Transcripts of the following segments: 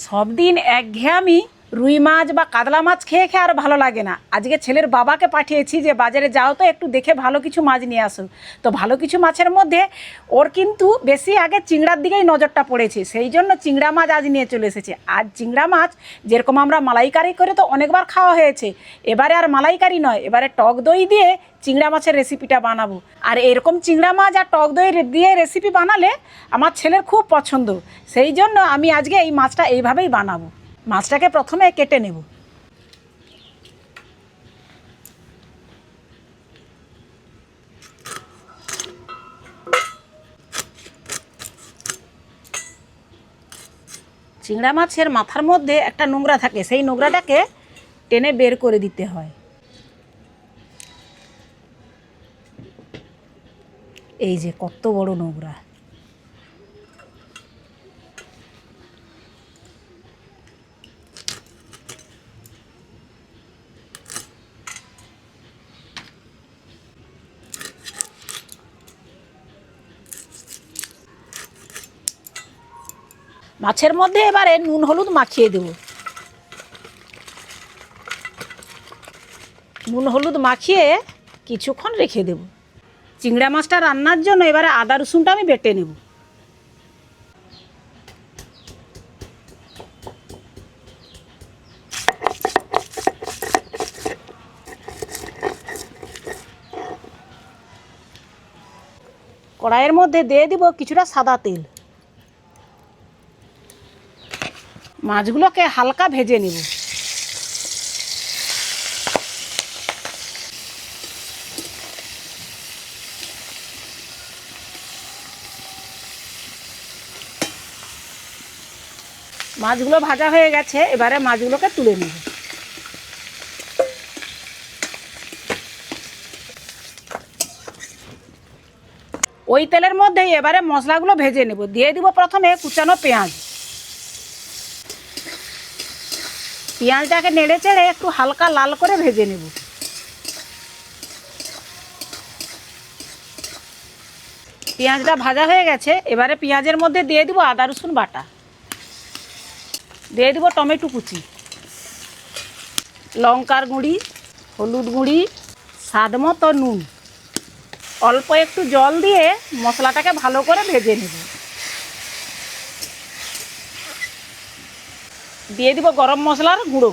সব দিন একঘেয়ামি রুই মাছ বা কাতলা মাছ খেয়ে খেয়ে আর ভালো লাগে না। আজকে ছেলের বাবাকে পাঠিয়েছি যে, বাজারে যাও তো, একটু দেখে ভালো কিছু মাছ নিয়ে আসো। তো ভালো কিছু মাছের মধ্যে ওর কিন্তু বেশি আগে চিংড়ার দিকেই নজরটা পড়েছে। সেই জন্য চিংড়া মাছ আজ নিয়ে চলে এসেছে। আজ চিংড়া মাছ যেরকম আমরা মালাইকারি করে তো অনেকবার খাওয়া হয়েছে। এবারে আর মালাইকারি নয়, এবারে টক দই দিয়ে চিংড়া মাছের রেসিপিটা বানাবো। আর এরকম চিংড়া মাছ আর টক দই দিয়ে রেসিপি বানালে আমার ছেলের খুব পছন্দ। সেই জন্য আমি আজকে এই মাছটা এইভাবেই বানাবো। মাছটাকে প্রথমে কেটে নেব। চিংড়া মাছের মাথার মধ্যে একটা নোংরা থাকে, সেই নোংরাটাকে টেনে বের করে দিতে হয়। এই যে কত বড় নোংরা। মাছের মধ্যে এবারে নুন, হলুদ মাখিয়ে দেব। নুন, হলুদ মাখিয়ে কিছুক্ষণ রেখে দেব। চিংড়া মাছটা রান্নার জন্য এবারে আদা, রসুনটা আমি বেটে নেব। কড়াইয়ের মধ্যে দিয়ে দিব কিছুটা সাদা তেল। মাছগুলোকে হালকা ভেজে নেব। মাছগুলো ভাজা হয়ে গেছে, এবারে মাছগুলোকে তুলে নেব। ওই তেলের মধ্যেই এবারে মশলাগুলো ভেজে নেব। দিয়ে দিব প্রথমে কুচানো পেঁয়াজ। পেঁয়াজটাকে নেড়ে চেড়ে একটু হালকা লাল করে ভেজে নেব। পেঁয়াজটা ভাজা হয়ে গেছে, এবারে পেঁয়াজের মধ্যে দিয়ে দিব আদা, রসুন বাটা। দিয়ে দিব টমেটো কুচি, লঙ্কার গুঁড়ি, হলুদ গুঁড়ি, স্বাদ মতো নুন। অল্প একটু জল দিয়ে মশলাটাকে ভালো করে ভেজে নেব। দিয়ে দিব গরম মশলার গুঁড়ো।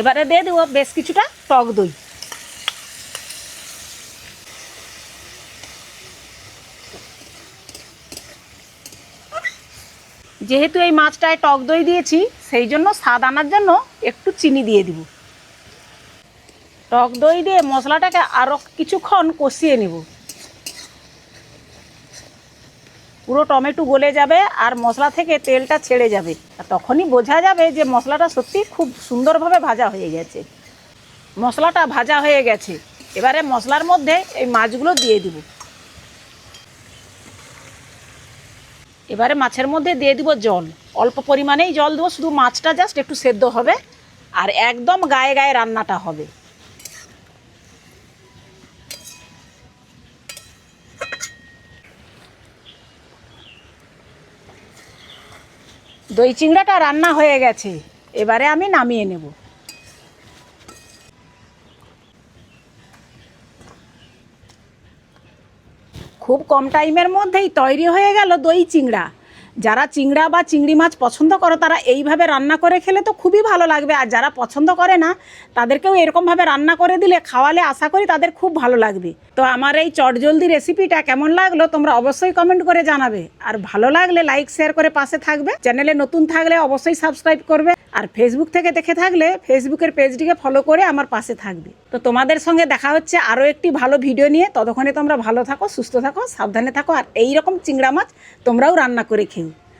এবারে দিয়ে দেবো বেশ কিছুটা টক দই। যেহেতু এই মাছটায় টক দই দিয়েছি, সেই জন্য স্বাদ আনার জন্য একটু চিনি দিয়ে দিব। টক দই দিয়ে মশলাটাকে আরও কিছুক্ষণ কষিয়ে নেব। পুরো টমেটো গলে যাবে আর মশলা থেকে তেলটা ছেড়ে যাবে। আর তখনই বোঝা যাবে যে মশলাটা সত্যি খুব সুন্দরভাবে ভাজা হয়ে গেছে। মশলাটা ভাজা হয়ে গেছে। এবারে মশলার মধ্যে এই মাছগুলো দিয়ে দিব। এবারে মাছের মধ্যে দিয়ে দিব জল। অল্প পরিমাণেই জল দেবো, শুধু মাছটা জাস্ট একটু সেদ্ধ হবে। আর একদম গায়ে গায়ে রান্নাটা হবে। দই চিংড়াটা রান্না হয়ে গেছে। এবারে আমি নামিয়ে নেব। খুব কম টাইমের মধ্যেই তৈরি হয়ে গেল দই চিংড়া। যারা চিংড়া বা চিংড়ি মাছ পছন্দ করো, তারা এইভাবে রান্না করে খেলে তো খুবই ভালো লাগবে। আর যারা পছন্দ করে না, তাদেরকেও এরকমভাবে রান্না করে দিলে, খাওয়ালে আশা করি তাদের খুব ভালো লাগবে। তো আমার এই চটজলদি রেসিপিটা কেমন লাগল, তোমরা অবশ্যই কমেন্ট করে জানাবে। আর ভালো লাগলে লাইক, শেয়ার করে পাশে থাকবে। চ্যানেলে নতুন থাকলে অবশ্যই সাবস্ক্রাইব করবে। আর ফেসবুক থেকে দেখে থাকলে ফেসবুকের পেজটিকে ফলো করে আমার পাশে থাকবে। তো তোমাদের সঙ্গে দেখা হচ্ছে আরও একটি ভালো ভিডিও নিয়ে। ততক্ষণে তোমরা ভালো থাকো, সুস্থ থাকো, সাবধানে থাকো, আর এই রকম চিংড়া মাছ তোমরাও রান্না করে খেও।